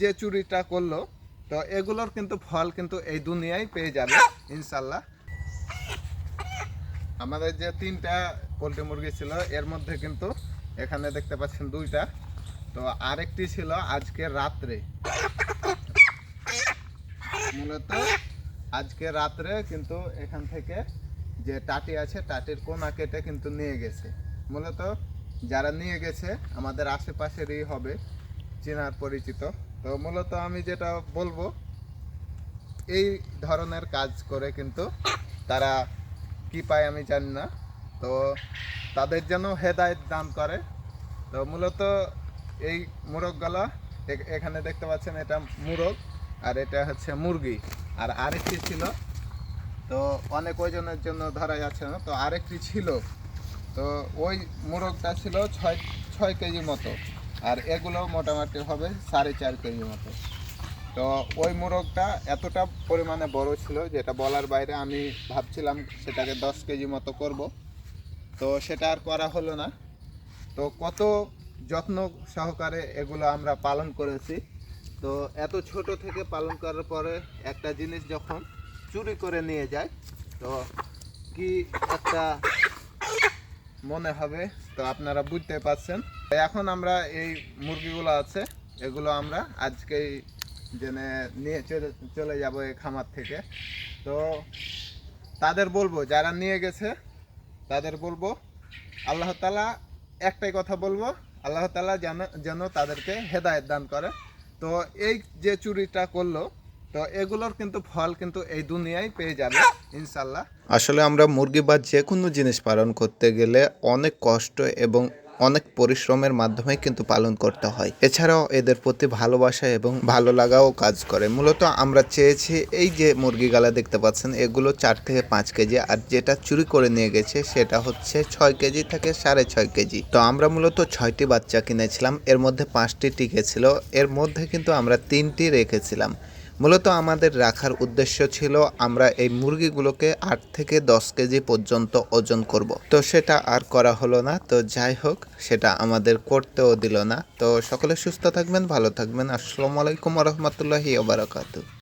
যে চুরিটা করল, তো এগুলোর কিন্তু ফল কিন্তু এই দুনিয়ায় পেয়ে যাবে ইনশাল্লাহ আমাদের যে তিনটা পোলট্রি মুরগি ছিল, এর মধ্যে কিন্তু এখানে দেখতে পাচ্ছেন দুইটা। তো আরেকটি ছিল আজকে রাত্রে। মূলত আজকে রাত্রে কিন্তু এখান থেকে যে টাটি আছে, টাটির কোনা কেটে কিন্তু নিয়ে গেছে। মূলত যারা নিয়ে গেছে, আমাদের আশেপাশেরই হবে, চেনার পরিচিত। তো মূলত আমি যেটা বলব, এই ধরনের কাজ করে কিন্তু তারা কি পায় আমি জানি না। তো তাদের যেন হেদায়ত দান করে। তো মূলত এই মুরগগুলা এখানে দেখতে পাচ্ছেন এটা মুরগ আর এটা হচ্ছে মুরগি। আর আরেকটি ছিল, তো অনেক ওজনের জন্য ধরা যাচ্ছে না, তো আরেকটি ছিল। তো ওই মোরগটা ছিল ছয় ছয় কেজি মতো। আর এগুলো মোটামুটি হবে সাড়ে চার কেজি মতো। তো ওই মোরগটা এতটা পরিমাণে বড় ছিল যেটা বলার বাইরে আমি ভাবছিলাম সেটাকে দশ কেজি মতো করব। তো সেটা আর করা হলো না। তো কত যত্ন সহকারে এগুলো আমরা পালন করেছি। তো এত ছোট থেকে পালন করার পরে একটা জিনিস যখন চুরি করে নিয়ে যায়, তো কি একটা মনে হবে, তো আপনারা বুঝতে পারছেন। এখন আমরা এই মুরগিগুলো আছে, এগুলো আমরা আজকেই জেনে নিয়ে চলে চলে যাব এই খামার থেকে। তো তাদের বলব, যারা নিয়ে গেছে, তাদের বলব, আল্লাহ তালা একটাই কথা বলব, আল্লাহ তালা যেন যেন তাদেরকে হেদায়ত দান করে। তো এই যে চুরিটা করল তো এগুলোর কিন্তু ফল কিন্তু এই দুনিয়ায় পেয়ে যাবে ইনশাল্লাহ আসলে আমরা মুরগি বা যে কোনো জিনিস পালন করতে গেলে অনেক কষ্ট এবং অনেক পরিশ্রমের মাধ্যমে কিন্তু পালন করতে হয়। এছাড়াও এদের প্রতি ভালোবাসা এবং ভালো লাগাও কাজ করে। মূলত আমরা চেয়েছি এই যে মুরগিগালা দেখতে পাচ্ছেন, এগুলো চার থেকে পাঁচ কেজি আর যেটা চুরি করে নিয়ে গেছে সেটা হচ্ছে ছয় কেজি থেকে সাড়ে ছয় কেজি। তো আমরা মূলত ছয়টি বাচ্চা কিনেছিলাম, এর মধ্যে পাঁচটি টিকে ছিল, এর মধ্যে কিন্তু আমরা তিনটি রেখেছিলাম। মূলত আমাদের রাখার উদ্দেশ্য ছিল আমরা এই মুরগিগুলোকে আট থেকে দশ কেজি পর্যন্ত ওজন করব। তো সেটা আর করা হলো না। তো যাই হোক, সেটা আমাদের করতেও দিল না। তো সকলে সুস্থ থাকবেন, ভালো থাকবেন। আসসালামু আলাইকুম রহমতুল্লাহি ওবারাকাতু